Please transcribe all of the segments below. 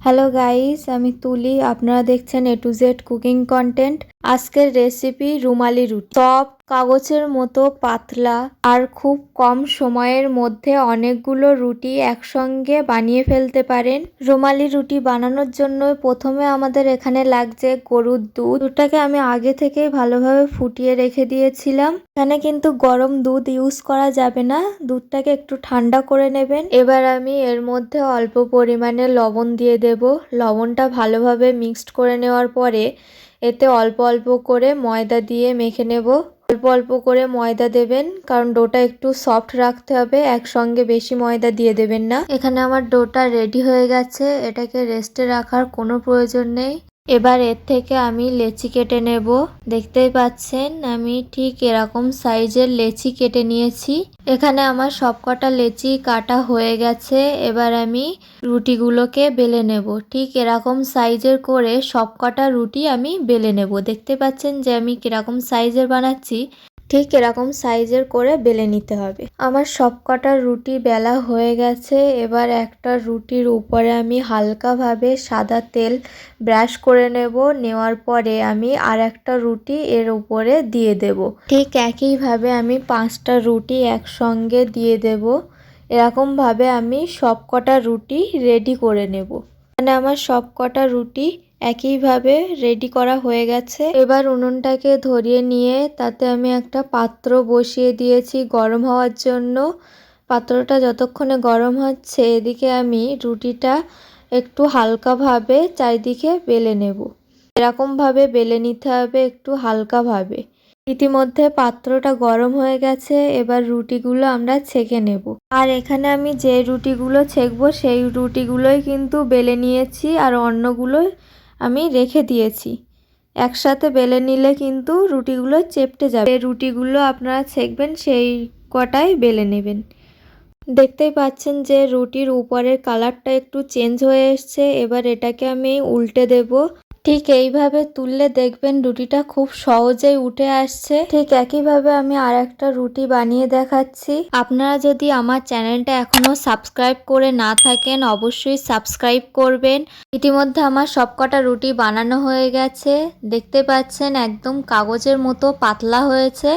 Hello guys আমি তুলি। আপনারা দেখছেন A to Z cooking content আজকের রেসিপি রুমালি রুটি। সব কাগজের মতো পাতলা আর খুব কম সময়ের মধ্যে অনেকগুলো রুটি একসঙ্গে বানিয়ে ফেলতে পারেন। রুমালি রুটি বানানোর জন্য প্রথমে আমাদের এখানে লাগছে গরুর দুধ। দুধটাকে আমি আগে থেকেই ভালোভাবে ফুটিয়ে রেখে দিয়েছিলাম। এখানে কিন্তু গরম দুধ ইউজ করা যাবে না। দুধটাকে একটু ঠান্ডা করে নেবেন। এবার আমি এর মধ্যে অল্প পরিমাণে লবণ দিয়ে দেব। লবণটা ভালোভাবে মিক্সড করে নেওয়ার পরে এতে অল্প অল্প করে ময়দা দিয়ে মেখে নেব। অল্প অল্প করে ময়দা দেবেন, কারণ ডোটা একটু সফট রাখতে হবে, একসঙ্গে বেশি ময়দা দিয়ে দেবেন না। এখানে আমার ডোটা রেডি হয়ে গেছে, এটাকে রেস্টে রাখার কোনো প্রয়োজন নেই। এবার এর থেকে আমি লেচি কেটে নেব। দেখতেই পাচ্ছেন, আমি ঠিক এরকম সাইজের লেচি কেটে নিয়েছি। এখানে আমার সবকটা লেচি কাটা হয়ে গেছে। এবার আমি রুটিগুলোকে বেলে নেব। ঠিক এরকম সাইজের করে সবকটা রুটি আমি বেলে নেব। দেখতে পাচ্ছেন যে আমি কীরকম সাইজের বানাচ্ছি। ঠিক এরকম সাইজের করে বেলে নিতে হবে। আমার সবকটা রুটি বেলা হয়ে গেছে, এবার একটা রুটির উপরে আমি হালকাভাবে সাদা তেল ব্রাশ করে নেব। নেওয়ার পরে আমি আর একটা রুটি এর উপরে দিয়ে দেব। ঠিক একইভাবে আমি পাঁচটা রুটি একসঙ্গে দিয়ে দেব। এরকমভাবে আমি সবকটা রুটি রেডি করে নেব। মানে আমার সবকটা রুটি একইভাবে রেডি করা হয়ে গেছে। এবার উনুনটাকে ধরিয়ে নিয়ে তাতে আমি একটা পাত্র বসিয়ে দিয়েছি গরম হওয়ার জন্য। পাত্রটা যতক্ষণে গরম হচ্ছে এদিকে আমি রুটিটা একটু হালকাভাবে চারিদিকে বেলে নেব। এরকমভাবে বেলে নিতে হবে একটু হালকাভাবে। ইতিমধ্যে পাত্রটা গরম হয়ে গেছে, এবার রুটিগুলো আমরা ছেঁকে নেব। আর এখানে আমি যে রুটিগুলো ছেঁকবো সেই রুটিগুলোই কিন্তু বেলে নিয়েছি আর অন্যগুলো আমি রেখে দিয়েছি। একসাথে বেলে নিলে কিন্তু রুটিগুলো চেপটে যাবে। রুটিগুলো আপনারা ছেঁকবেন, সেই কটাই বেলে নেবেন। দেখতেই পাচ্ছেন যে রুটির উপরের কালারটা একটু চেঞ্জ হয়ে এসছে। এবার এটাকে আমি উল্টে দেব। ঠিক এইভাবে তুললে দেখবেন রুটিটা খুব সহজেই উঠে আসছে। ঠিক একইভাবে আমি আর একটা রুটি বানিয়ে দেখাচ্ছি। আপনারা যদি আমার চ্যানেলটা এখনও সাবস্ক্রাইব করে না থাকেন, অবশ্যই সাবস্ক্রাইব করবেন। ইতিমধ্যে আমার সবকটা রুটি বানানো হয়ে গেছে। দেখতে পাচ্ছেন একদম কাগজের মতো পাতলা হয়েছে।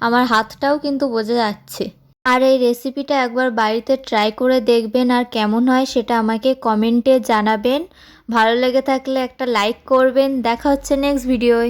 আমার হাতটাও কিন্তু বোঝা যাচ্ছে। আর এই রেসিপিটা একবার বাড়িতে ট্রাই করে দেখবেন আর কেমন হয় সেটা আমাকে কমেন্টে জানাবেন। ভালো লেগে থাকলে একটা লাইক করবেন। দেখা হচ্ছে নেক্সট ভিডিওয়